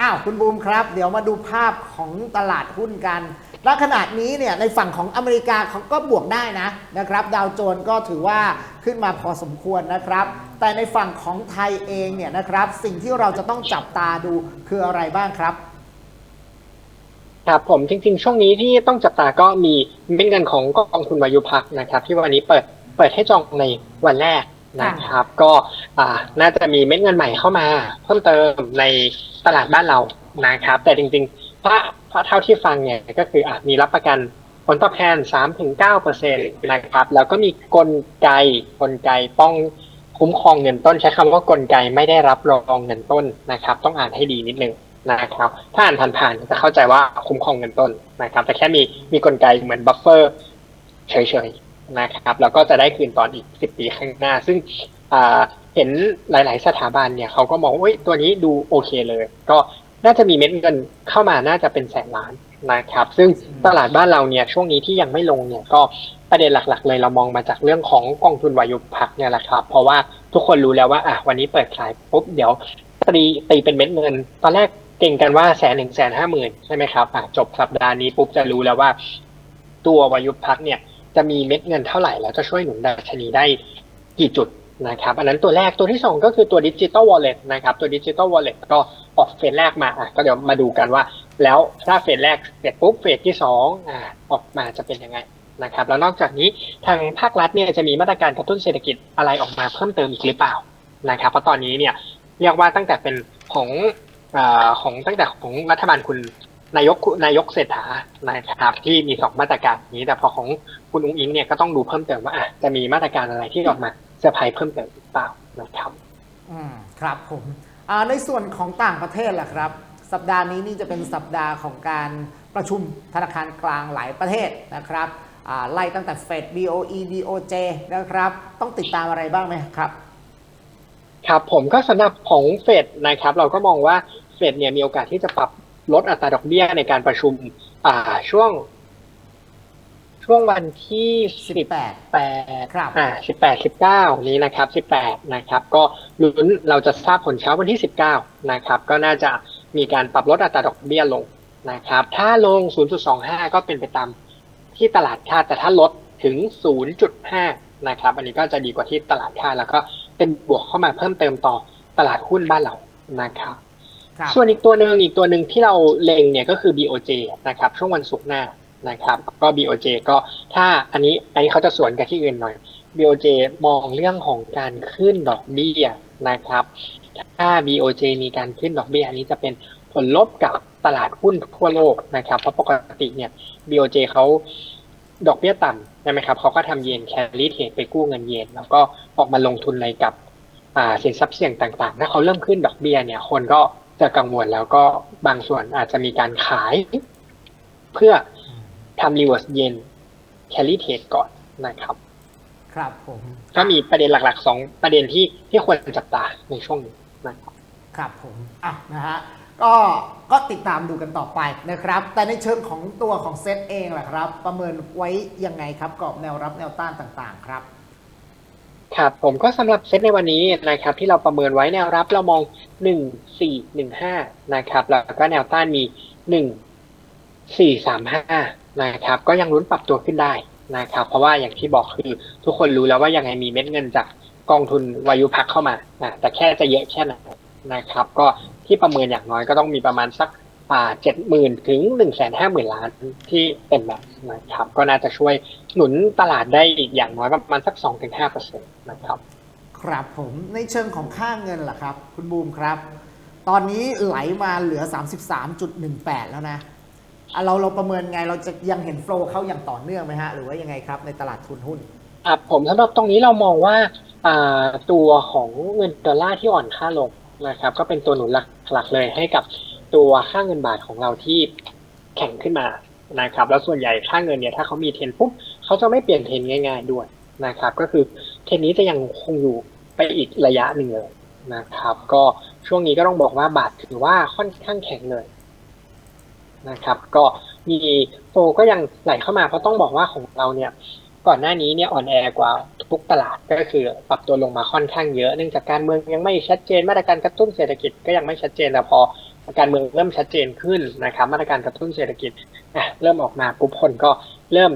อ้าวคุณบูมครับ เดี๋ยวมาดูภาพของตลาดหุ้นกันและขนาดนี้เนี่ยในฝั่งของอเมริกาเขาก็บวกได้นะนะครับ ดาวโจนส์ก็ถือว่าขึ้นมาพอสมควรนะครับ แต่ในฝั่งของไทยเองเนี่ยนะครับ สิ่งที่เราจะต้องจับตาดูคืออะไรบ้างครับครับผมจริงๆ ช่วงนี้ที่ต้องจับตาก็มีเม็ดเงินของกองทุนวายุพักนะครับ ที่วันนี้เปิดเปิดให้จองในวันแรก นะครับ ก็น่าจะมีเม็ดเงินใหม่เข้ามา เพิ่มเติมในตลาดบ้านเรานะครับ แต่จริงๆถ้าถ้าเท่าที่ฟังเนี่ยก็คืออะมีรับประกันผลตอบแทน 3-9%นะครับ แล้วก็มีกลไกกลไกป้องคุ้มครองเงินต้นใช้คำว่ากลไกไม่ได้รับรองเงินต้นนะครับ ต้องอ่านให้ดีนิดนึงนะครับ ถ้าอ่านผ่านๆจะเข้าใจว่าคุ้มครองเงินต้นนะครับ แต่แค่มีมีกลไกเหมือนบัฟเฟอร์เฉยๆ นะครับ แล้วก็จะได้คืนตอนอีก 10 ปีข้างหน้า ซึ่งอ่าเห็นหลาย ๆ สถาบันเนี่ยเขาก็มองว่าเอ้ยตัวนี้ดูโอเคเลย ก็น่าจะมีเม็ดเงินเข้ามาน่าจะเป็นแสนล้านนะครับ ซึ่งตลาดบ้านเราเนี่ยช่วงนี้ที่ยังไม่ลงเนี่ยก็ประเด็นหลัก ๆ เลยเรามองมาจากเรื่องของกองทุนวายุพักเนี่ยแหละครับ เพราะว่าทุกคนรู้แล้วว่าอะวันนี้เปิดขายปุ๊บเดี๋ยวตีตีเป็นเม็ดเงิน ตอนแรกเก่งกันว่าแสนหนึ่งแสนห้าหมื่นใช่ไหมครับอะจบสัปดาห์นี้ปุ๊บจะรู้แล้วว่า ตัววายุพักเนี่ย จะมีเม็ดเงินเท่าไหร่ แล้วจะช่วยหนุนดัชนีได้กี่จุดนะครับ อันนั้นตัวแรกตัวที่สองก็คือตัวดิจิ t a ลวอลเล็ตนะครับ ตัวดิจิ t a ลวอลเล็ตก็ออกเฟสแรกมาอะก็เดี๋ยวมาดูกันว่า แล้วถ้าเฟสแรกเสร็จปุ๊บเฟสที่สองอะออกมาจะเป็นยังไงนะครับ แล้วนอกจากนี้ทางภาครัฐเนี่ยจะมีมาตรการกระตุ้นเศรษฐกิจอะไรออกมาเพิ่มเติมอีกหรือเปล่านะครับ เพราะตอนนี้เนี่ยเรียกว่าตั้งแต่เป็นของอาของตั้งแต่ของรัฐบาลคุณ นายกนายกเศรษฐานะครับที่มีสองมาตรการนี้ แต่พอของคุณอุ้งอิงเนี่ยก็ต้องดูเพิ่มเติมว่าอะจะมีมาตรการอะไรที่ออกมาเซอร์ไพรส์เพิ่มเติมหรือเปล่านะครับอืมครับผมอ่าในส่วนของต่างประเทศล่ะครับ สัปดาห์นี้นี่จะเป็นสัปดาห์ของการประชุมธนาคารกลางหลายประเทศนะครับอ่าไล่ตั้งแต่เฟด BOE BOJ นะครับ ต้องติดตามอะไรบ้างไหมครับครับผมก็สำหรับของเฟดนะครับ เราก็มองว่าเฟดเนี่ยมีโอกาสที่จะปรับ ลดอัตราดอกเบี้ยในการประชุม อ่าช่วง ช่วงวันที่สิบ18แปดครับอ่าสิบแปดสิบเก้านี้นะครับสิบแปดนะครับ ก็ลุ้นเราจะทราบผลเช้าวันที่สิบเก้านะครับ ก็น่าจะมีการปรับลดอัตราดอกเบี้ยลงนะครับ ถ้าลง 0.25 ก็เป็นไปตามที่ตลาดคาดแต่ถ้าลดถึง 0.5 นะครับ อันนี้ก็จะดีกว่าที่ตลาดคาดแล้วก็เป็นบวกเข้ามาเพิ่มเติมต่อตลาดหุ้นบ้านเรานะครับครับ ส่วนอีกตัวหนึ่งอีกตัวหนึ่งที่เราเล็งเนี่ยก็คือ BOJ นะครับช่วงวันศุกร์หน้านะครับก็ BOJ ก็ถ้าอันนี้อันนี้เขาจะสวนกับที่อื่นหน่อย BOJ มองเรื่องของการขึ้นดอกเบี้ยนะครับ ถ้า BOJ มีการขึ้นดอกเบี้ยอันนี้จะเป็นผลลบกับตลาดหุ้นทั่วโลกนะครับเพราะปกติเนี่ย BOJ เขาดอกเบี้ยต่ำใช่ไหมครับเขาก็ทำเยนแคริเทรดไปกู้เงินเยนแล้วก็ออกมาลงทุนในกับสินทรัพย์เสี่ยงต่างๆ ถ้าเขาเริ่มขึ้นดอกเบี้ยเนี่ยคนก็ จะกังวลแล้วก็บางส่วนอาจจะมีการขาย เพื่อทำ reverse yen carry trade ก่อนนะครับ ครับผมก็มีประเด็นหลักๆสองประเด็นที่ที่ควรจับตาในช่วงนี้นะครับครับผมอะนะฮะก็ก็ติดตามดูกันต่อไปนะครับ แต่ในเชิงของตัวของเซตเองล่ะครับ ประเมินไว้ยังไงครับกรอบแนวรับแนวต้านต่างๆ ครับ ครับผมก็สำหรับเซตในวันนี้นะครับ ที่เราประเมินไว้แนวรับเรามองหนึ่งสี่หนึ่งห้านะครับ แล้วก็แนวต้านมีหนึ่งสี่สามห้านะครับ ก็ยังลุ้นปรับตัวขึ้นได้นะครับ เพราะว่าอย่างที่บอกคือทุกคนรู้แล้วว่ายังไงมีเม็ดเงินจากกองทุนวายุพักเข้ามานะแต่แค่จะเยอะแค่ไหนนะครับ ก็ที่ประเมินอย่างน้อยก็ต้องมีประมาณสัก อ่าเจ็ดหมื่นถึงหนึ่งแสนห้าหมื่นล้านที่เป็นแบบนะครับ ก็น่าจะช่วยหนุนตลาดได้อีกอย่างน้อยประมาณสักสองถึงห้าเปอร์เซ็นต์นะครับ ครับผมในเชิงของค่าเงินล่ะครับ คุณบูมครับ ตอนนี้ไหลมาเหลือ 33.18 แล้วนะอะเราเราประเมินไงเราจะยังเห็นโฟลว์เข้าอย่างต่อเนื่องไหมฮะ หรือว่ายังไงครับในตลาดทุนหุ้นอะผมสำหรับตรงนี้เรามองว่าอ่าตัวของเงินดอลลาร์ที่อ่อนค่าลงนะครับ ก็เป็นตัวหนุนหลักๆเลยให้กับ ตัวค่าเงินบาทของเราที่แข็งขึ้นมานะครับ แล้วส่วนใหญ่ค่าเงินเนี่ยถ้าเขามีเทรนปุ๊บเขาจะไม่เปลี่ยนเทรนง่าย ๆด้วยนะครับ ก็คือเทรนนี้จะยังคงอยู่ไปอีกระยะหนึ่งเลยนะครับ ก็ช่วงนี้ก็ต้องบอกว่าบาทถือว่าค่อนข้างแข็งเลยนะครับ ก็มีโฟก็ยังไหลเข้ามาเพราะต้องบอกว่าของเราเนี่ย ก่อนหน้านี้เนี่ยอ่อนแอกว่าทุกตลาดก็คือปรับตัวลงมาค่อนข้างเยอะเนื่องจากการเมืองยังไม่ชัดเจนมาตรการกระตุ้นเศรษฐกิจก็ยังไม่ชัดเจนแต่พอ การเมืองเริ่มชัดเจนขึ้นนะครับ มาตรการกระตุ้นเศรษฐกิจอะเริ่มออกมาปุ๊บคนก็เริ่ม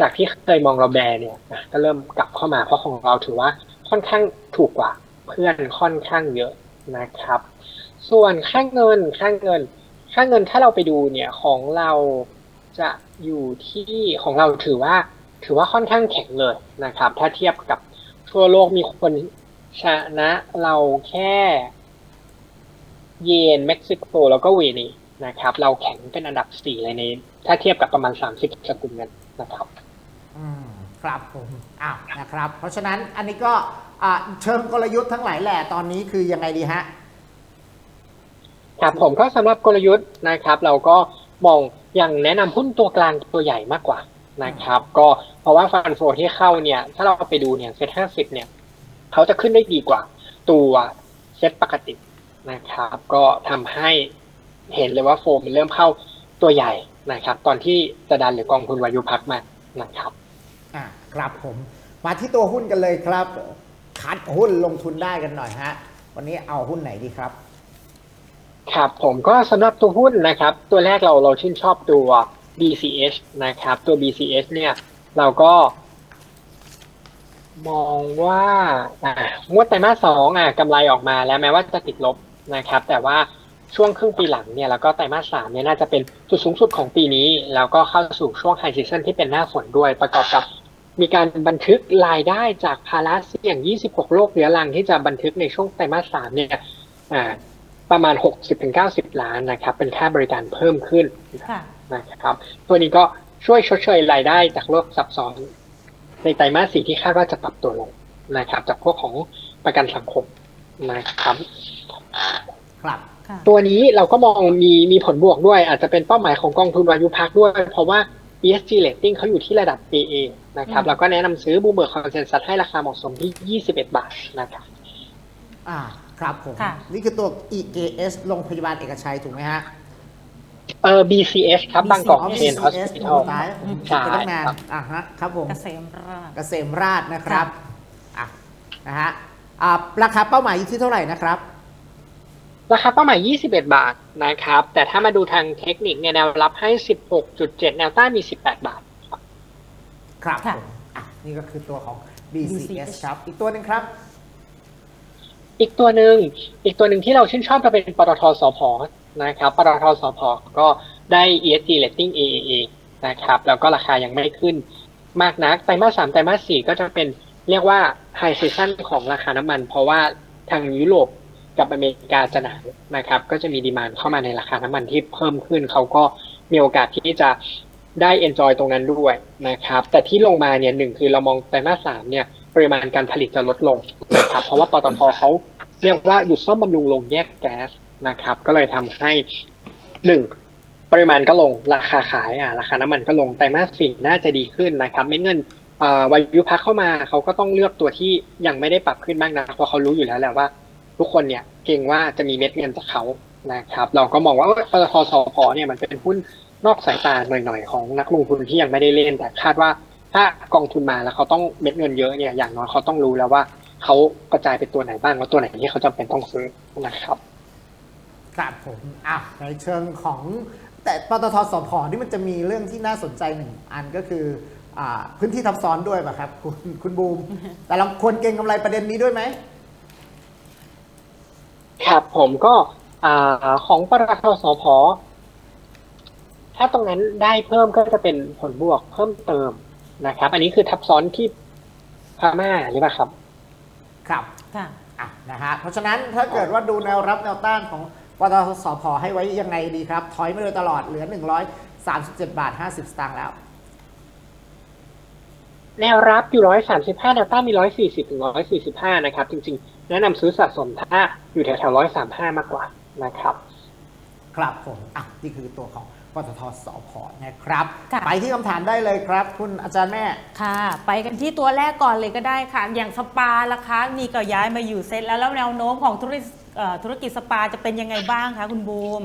จากที่เคยมองเราแบเนี่ยก็เริ่มกลับเข้ามาเพราะของเราถือว่าค่อนข้างถูกกว่าเพื่อนค่อนข้างเยอะนะครับ ส่วนค่าเงินค่าเงินค่าเงินถ้าเราไปดูเนี่ยของเราจะอยู่ที่ของเราถือว่าถือว่าค่อนข้างแข็งเลยนะครับ ถ้าเทียบกับทั่วโลกมีคนชนะเราแค่ เยนเม็กซิโกแล้วก็เวเนนะครับ เราแข็งเป็นอันดับสี่เลยในถ้าเทียบกับประมาณสามสิบสกุลเงินนะครับ อืมครับผมอ้าวนะครับ เพราะฉะนั้นอันนี้ก็อ่าเชิงกลยุทธ์ทั้งหลายแหละตอนนี้คือยังไงดีฮะครับผมก็สำหรับกลยุทธ์นะครับ เราก็มองอย่างแนะนำหุ้นตัวกลางตัวใหญ่มากกว่านะครับ ก็เพราะว่าฟันโฟที่เข้าเนี่ย ถ้าเราไปดูเนี่ยเซ็ตห้าสิบเนี่ย เขาจะขึ้นได้ดีกว่า ตัวเซ็ตปกติ นะครับ ก็ทำให้เห็นเลยว่าโฟมมันเริ่มเข้าตัวใหญ่นะครับ ตอนที่จะดันหรือกองทุนวายุพักมานะครับอ่าครับผมมาที่ตัวหุ้นกันเลยครับ คัดหุ้นลงทุนได้กันหน่อยฮะ วันนี้เอาหุ้นไหนดีครับ ครับผมก็สำหรับตัวหุ้นนะครับ ตัวแรกเราเราชื่นชอบตัว BCH นะครับ ตัว BCH เนี่ยเราก็มองว่าอ่างวดไตรมาสสองอะกำไรออกมาแล้วแม้ว่าจะติดลบ นะครับ แต่ว่าช่วงครึ่งปีหลังเนี่ยแล้วก็ไตรมาสสามเนี่ยน่าจะเป็นจุดสูงสุดของปีนี้ แล้วก็เข้าสู่ช่วงไฮซีซันที่เป็นหน้าฝนด้วยประกอบกับมีการบันทึกรายได้จากภาระเสี่ยง 26 โรคเรื้อรังที่จะบันทึกในช่วงไตรมาสสามเนี่ยอ่าประมาณ 60-90 ล้านนะครับ เป็นค่าบริการเพิ่มขึ้นค่ะนะครับ ตัวนี้ก็ช่วยชดเชยรายได้จากโรคซับซ้อนในไตรมาสสี่ที่คาดว่าจะปรับตัวลงนะครับ จากพวกของประกันสังคมนะครับ ครับค่ะตัวนี้เราก็มองมีมีผลบวกด้วย อาจจะเป็นเป้าหมายของกองทุนวายุพักด้วย เพราะว่า ESG rating เขาอยู่ที่ระดับ AA นะครับอืมเราก็แนะนำซื้อบูเบอร์คอนเซนซัสให้ราคาเหมาะสมที่ 21 บาทนะครับอ่าครับผมค่ะนี่คือตัว EKS โรงพยาบาลเอกชัยถูกไหมฮะ เออ BCS ครับบางกอกอ๋อเชน BCS ฮอสพิทอลโอ้ตายผมใช่คิดไปตั้งนานครับอ่าฮะครับผมเกษมราชเกษมราชนะครับอะนะฮะอ่าราคาเป้าหมายอยู่ที่เท่าไหร่นะครับ ราคาเป้าหมาย 21 บาทนะครับ แต่ถ้ามาดูทางเทคนิคเนี่ยแนวรับให้ 16.7 แนวต้านมี 18 บาท ครับค่ะผมอะนี่ก็คือตัวของ BCS BCS ครับ อีกตัวหนึ่งครับ อีกตัวหนึ่งอีกตัวหนึ่งที่เราชื่นชอบจะเป็นปตทสพนะครับปตทสพก็ได้ ESG rating AAA นะครับ แล้วก็ราคายังไม่ขึ้นมากนัก ไตรมาสสามไตรมาสสี่ก็จะเป็นเรียกว่า high season ของราคาน้ำมัน เพราะว่าทางยุโรป กับอเมริกาจะหนาวนะครับ ก็จะมีดีมานเข้ามาในราคาน้ำมันที่เพิ่มขึ้น เขาก็มีโอกาสที่จะได้ enjoy ตรงนั้นด้วยนะครับ แต่ที่ลงมาเนี่ยหนึ่งคือเรามองไตรมาสสามเนี่ยปริมาณการผลิตจะลดลงนะครับเพราะว่าปตทเขาเรียกว่าหยุดซ่อมบำรุงโรงแยกแก๊สนะครับ ก็เลยทำให้หนึ่งปริมาณก็ลงราคาขายอะราคาน้ำมันก็ลงไตรมาสสี่น่าจะดีขึ้นนะครับเม็ดเงินเอ่อวายุพักเข้ามาเขาก็ต้องเลือกตัวที่ยังไม่ได้ปรับขึ้นมากนะเพราะเขารู้อยู่แล้วแหละว่า ทุกคนเนี่ยเก่งว่าจะมีเม็ดเงินจากเขานะครับ เราก็มองว่าปตทสพเนี่ยมันเป็นหุ้นนอกสายตาหน่อยๆของนักลงทุนที่ยังไม่ได้เล่น แต่คาดว่าถ้ากองทุนมาแล้วเขาต้องเม็ดเงินเยอะเนี่ยอย่างน้อยเขาต้องรู้แล้วว่าเขากระจายไปตัวไหนบ้างว่าตัวไหนที่เขาจำเป็นต้องซื้อนะครับครับผมอะในเชิงของแต่ปตทสพนี่มันจะมีเรื่องที่น่าสนใจหนึ่งอันก็คืออพื้นที่ทับซ้อนด้วยป่ะครับ คุณคุณบูม แต่เราควรเก็งกำไรประเด็นนี้ด้วยไหม ครับผมก็อ่าของปตทสพถ้าตรงนั้นได้เพิ่มก็จะเป็นผลบวกเพิ่มเติมนะครับ อันนี้คือทับซ้อนที่พม่าหรือเปล่าครับ ครับค่ะ อะนะฮะเพราะฉะนั้นถ้าเกิดว่าดูแนวรับแนวต้านของปตทสพให้ไว้ยังไงดีครับถอยมาโดยตลอดเหลือ 137 บาท 50 สตางค์แล้ว แนวรับอยู่ร้อยสามสิบห้าแนวต้านมีร้อยสี่สิบถึงร้อยสี่สิบห้านะครับ จริงๆ แนะนำซื้อสะสมถ้าอยู่แถวๆร้อยสามห้ามากกว่านะครับครับผมอะนี่คือตัวของปตทสพนะครับ ค่ะ ไปที่คำถามได้เลยครับ คุณอาจารย์แม่ ค่ะ ไปกันที่ตัวแรกก่อนเลยก็ได้ค่ะ อย่างสปาล่ะคะนี่ก็ย้ายมาอยู่เซ็ตแล้วแล้วแนวโน้มของธุรกิจเอ่อธุรกิจสปาจะเป็นยังไงบ้างคะคุณบูม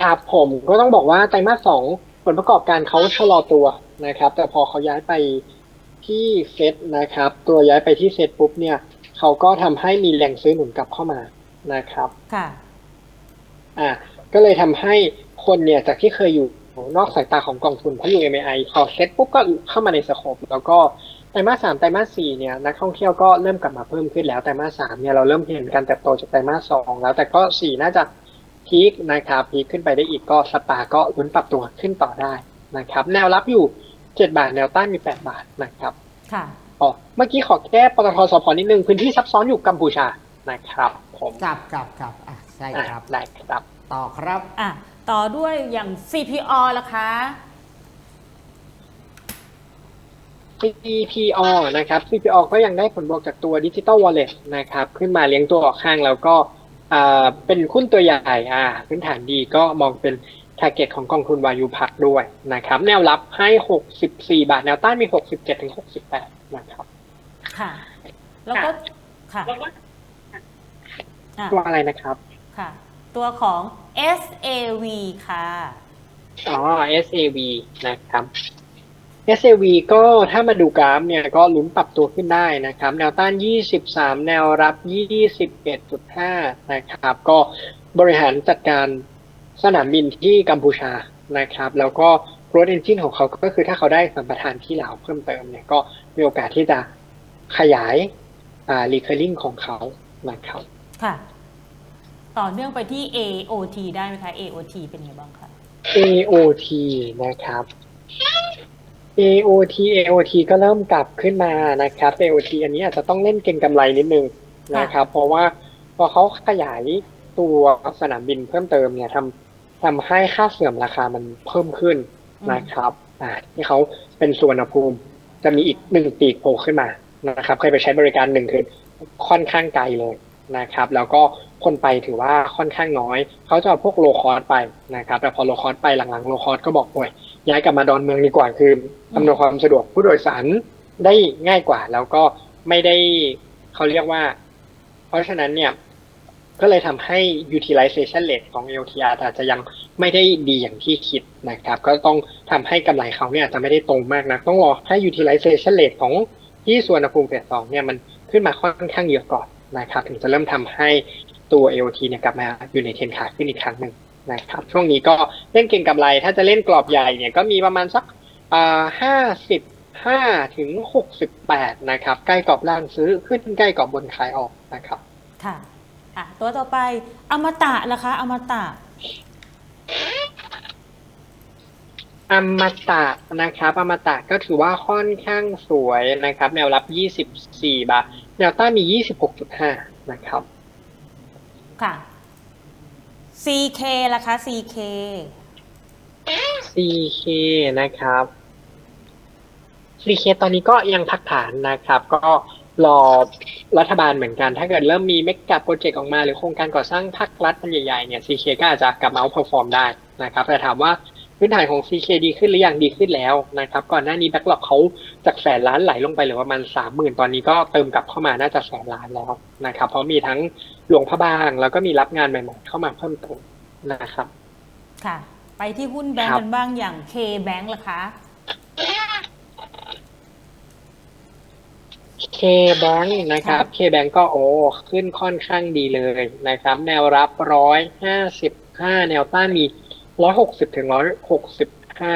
ครับผมก็ต้องบอกว่าไตรมาสสองผลประกอบการเขาชะลอตัวนะครับ แต่พอเขาย้ายไปที่เซตนะครับ ตัวย้ายไปที่เซตปุ๊บเนี่ย เขาก็ทำให้มีแรงซื้อหนุนกลับเข้ามานะครับ ค่ะ อ่า ก็เลยทำให้คนเนี่ยจากที่เคยอยู่นอกสายตาของกองทุนเพราะอยู่ MAI พอเซ็ตปุ๊บก็เข้ามาในสโคปแล้วก็ไตรมาสสามไตรมาสสี่เนี่ยนักท่องเที่ยวก็เริ่มกลับมาเพิ่มขึ้นแล้วไตรมาสสามเนี่ยเราเริ่มเห็นการเติบโตจากไตรมาสสองแล้วแต่ก็สี่น่าจะพีคนะครับพีคขึ้นไปได้อีกก็สปาก็ลุ้นปรับตัวขึ้นต่อได้นะครับ แนวรับอยู่เจ็ดบาทแนวต้านมีแปดบาทนะครับ ค่ะ อ๋อเมื่อกี้ขอแก้ปตทสพนิดนึงพื้นที่ซับซ้อนอยู่กัมพูชานะครับผมครับครับครับอะใช่อะครับได้ครับ ต่อครับอะต่อด้วยอย่าง CPO ล่ะคะ CPO นะครับ CPO ก็ยังได้ผลบวกจากตัว Digital Wallet นะครับ ขึ้นมาเลี้ยงตัวออกข้างแล้วก็อ่าเป็นหุ้นตัวใหญ่อ่าพื้นฐานดีก็มองเป็น t a r g e t ของกองทุนวายุพักด้วยนะครับ แนวรับให้ 64 บาท แนวต้านมี 67ถึง68 นะครับค่ะ แล้วก็ค่ะอะตัวอะไรนะครับ ค่ะ ตัวของ SAV ค่ะอ๋อ SAV นะครับ SAV ก็ถ้ามาดูกราฟเนี่ยก็ลุ้นปรับตัวขึ้นได้นะครับ แนวต้าน 23 แนวรับ 21.5 นะครับ ก็บริหารจัดการสนามบินที่กัมพูชานะครับ แล้วก็ growth engine ของเขาก็คือถ้าเขาได้สัมปทานที่ลาวเพิ่มเติมเนี่ยก็มีโอกาสที่จะขยายอ่า recurring ของเขานะครับค่ะ ต่อเนื่องไปที่ AOT ได้ไหมคะ AOT เป็นไงบ้างคะ AOT นะครับ AOT AOT ก็เริ่มกลับขึ้นมานะครับ AOT อันนี้อาจจะต้องเล่นเก็งกำไรนิดนึงนะครับ เพราะว่าพอเขาขยายตัวสนามบินเพิ่มเติมเนี่ยทำทำให้ค่าเสื่อมราคามันเพิ่มขึ้น นะครับอ่าที่เขาเป็นส่วนภูมิ จะมีอีกหนึ่งปีกโผล่ขึ้นมานะครับ เคยไปใช้บริการหนึ่งคือค่อนข้างไกลเลยนะครับ แล้วก็คนไปถือว่าค่อนข้างน้อย เขาจะเอาพวกโลคอสไปนะครับ แต่พอโลคอสไปหลังๆโลคอสก็บอกป่วยย้ายกลับมาดอนเมืองดีกว่าคืออำนวยความสะดวกผู้โดยสารได้ง่ายกว่า แล้วก็ไม่ได้เขาเรียกว่า เพราะฉะนั้นเนี่ยก็เลยทำให้ utilization rate ของ LTR อาจจะยัง ไม่ได้ดีอย่างที่คิดนะครับ ก็ต้องทำให้กำไรเขาเนี่ยจะไม่ได้ตรงมากนะต้องรอให้ utilization rate ของที่ส่วนภูมิเฟสสองเนี่ยมันขึ้นมาค่อนข้างเยอะก่อนนะครับ ถึงจะเริ่มทำให้ตัว AOT เนี่ยกลับมาอยู่ในเทรนขาขึ้นอีกครั้งหนึ่งนะครับ ช่วงนี้ก็เล่นเก่งกำไร ถ้าจะเล่นกรอบใหญ่เนี่ยก็มีประมาณสักห้าสิบห้าถึงหกสิบแปดนะครับ ใกล้กรอบล่างซื้อขึ้นใกล้กรอบบนขายออกนะครับ ค่ะ อะ ตัวต่อไปอมตะล่ะคะ อมตะ อมตะนะครับอมตะก็ถือว่าค่อนข้างสวยนะครับ แนวรับ 24 บาท แนวต้านมี 26.5 นะครับ ค่ะ CK ล่ะคะ CK CK นะครับ CK ตอนนี้ก็ยังพักฐานนะครับ ก็ รอรัฐบาลเหมือนกัน ถ้าเกิดเริ่มมีเมกะโปรเจกต์ออกมา หรือโครงการก่อสร้างภาครัฐมันใหญ่ๆเนี่ย CK ก็อาจจะกลับมาเอาเพอร์ฟอร์มได้นะครับ แต่ถามว่าพื้นฐานของ CK ดีขึ้นหรือยังดีขึ้นแล้วนะครับ ก่อนหน้านี้แบ็กหลอกเขาจากแสนล้านไหลลงไปเหลือประมาณสามหมื่นตอนนี้ก็เติมกลับเข้ามาน่าจะแสนล้านแล้วนะครับ เพราะมีทั้งหลวงพระบาง แล้วก็มีรับงานใหม่ๆเข้ามาเพิ่มเติมนะครับ ค่ะ ไปที่หุ้นแบงก์บกันบ้างอย่าง K Bank ล่ะคะ เคแบงค์นะครับเคแบงค์ก็โอ้ขึ้นค่อนข้างดีเลยนะครับ แนวรับร้อยห้าสิบห้าแนวต้านมีร้อยหกสิบถึงร้อยหกสิบห้า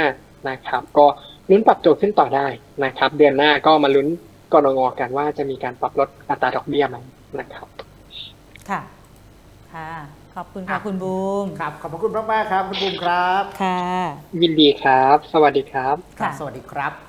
นะครับ ก็ลุ้นปรับตัวขึ้นต่อได้นะครับ เดือนหน้าก็มาลุ้นกรงงกันว่าจะมีการปรับลดอัตราดอกเบี้ยไหมนะครับ ค่ะค่ะ ขอบคุณค่ะอะคุณบูมครับขอบพระคุณมากๆครับ คุณบูมครับ ค่ะ ยินดีครับ สวัสดีครับค่ะสวัสดีครับ